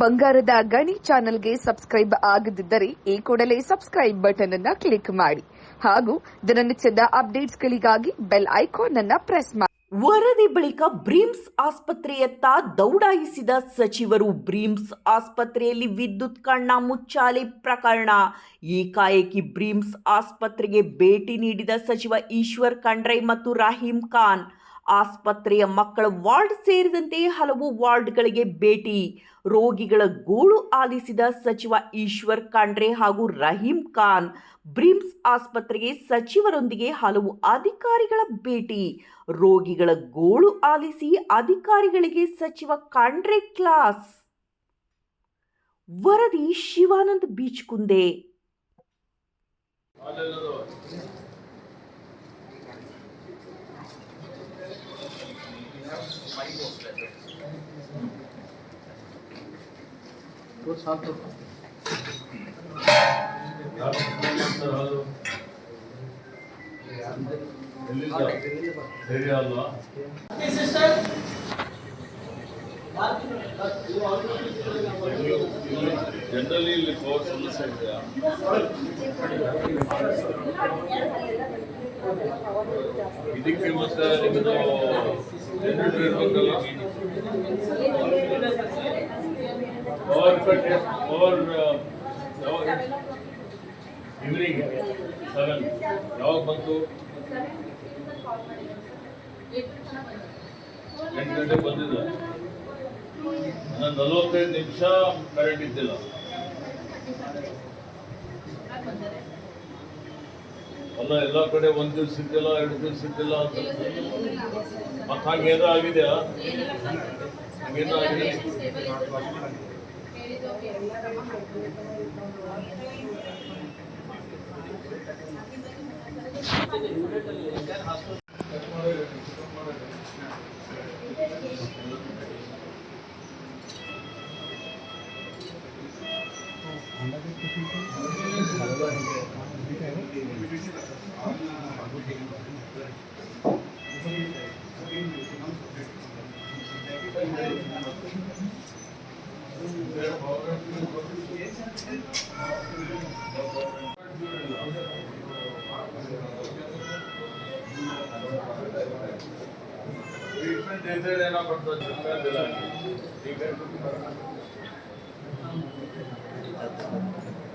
ಬಂಗಾರದ ಗಣಿ ಚಾನೆಲ್ಗೆ ಸಬ್ಸ್ಕ್ರೈಬ್ ಆಗದಿದ್ದರೆ ಈ ಕೂಡಲೇ ಸಬ್ಸ್ಕ್ರೈಬ್ ಬಟನ್ ಅನ್ನ ಕ್ಲಿಕ್ ಮಾಡಿ. ಹಾಗೂ ದಿನನಿತ್ಯದ ಅಪ್ಡೇಟ್ಸ್ಗಳಿಗಾಗಿ ಬೆಲ್ ಐಕಾನ್ ಅನ್ನ ಪ್ರೆಸ್ ಮಾಡಿ ವರದಿ ಬಳಿಕ ಬ್ರೀಮ್ಸ್ ಆಸ್ಪತ್ರೆಯತ್ತ ದೌಡಾಯಿಸಿದ ಸಚಿವರು ಬ್ರೀಮ್ಸ್ ಆಸ್ಪತ್ರೆಯಲ್ಲಿ ವಿದ್ಯುತ್ ಕಣ್ಣ ಮುಚ್ಚಾಲೆ ಪ್ರಕರಣ. ಏಕಾಏಕಿ ಬ್ರೀಮ್ಸ್ ಆಸ್ಪತ್ರೆಗೆ ಭೇಟಿ ನೀಡಿದ ಸಚಿವ ಈಶ್ವರ್ ಖಂಡ್ರೆ ಮತ್ತು ರಹೀಂ ಖಾನ್. ಆಸ್ಪತ್ರೆಯ ಮಕ್ಕಳ ವಾರ್ಡ್ ಸೇರಿದಂತೆ ಹಲವು ವಾರ್ಡ್ಗಳಿಗೆ ಭೇಟಿ. ರೋಗಿಗಳ ಗೋಳು ಆಲಿಸಿದ ಸಚಿವ ಈಶ್ವರ್ ಖಂಡ್ರೆ ಹಾಗೂ ರಹೀಂ ಖಾನ್, ಬ್ರಿಮ್ಸ್ ಆಸ್ಪತ್ರೆಗೆ ಸಚಿವರೊಂದಿಗೆ ಹಲವು ಅಧಿಕಾರಿಗಳ ಭೇಟಿ. ರೋಗಿಗಳ ಗೋಳು ಆಲಿಸಿ ಅಧಿಕಾರಿಗಳಿಗೆ ಸಚಿವ ಖಂಡ್ರೆ ಕ್ಲಾಸ್. ವರದಿ ಶಿವಾನಂದ್ ಬೀಚ್ ಕುಂದೆ. ಸರಿ ಅಲ್ವಾ ಜನರಲಿ ಇಲ್ಲಿ ಪವರ್ ಸಮಸ್ಯೆ ಇದೆಯಾ ಇದಕ್ಕೆ ಮತ್ತೆ ನಿಮ್ಮದು ಜನರೇಟರ್ ಇರ್ಬೇಕಲ್ಲ power cut power evening seven ಯಾವಾಗ ಬಂತು? ಎಂಟು ಗಂಟೆಗೆ ಬಂದಿದೆ. ನಾನು ನಲವತ್ತೈದು ನಿಮಿಷ ಕರೆಂಟ್ ಇದ್ದಿಲ್ಲ. ಅಲ್ಲ, ಎಲ್ಲ ಕಡೆ ಒಂದ್ ದಿವ್ಸ ಇದ್ದಿಲ್ಲ ಎರಡು ದಿವ್ಸ ಇದ್ದಿಲ್ಲ ಅಂತ. ಮತ್ತೆ ಹಂಗೇನೋ ಆಗಿದೆಯಾ? ಹಂಗೇನೋ ಆಗಿದೆ ट्रीटमेंट देते रहना पड़ता है जितना दिला ठीक है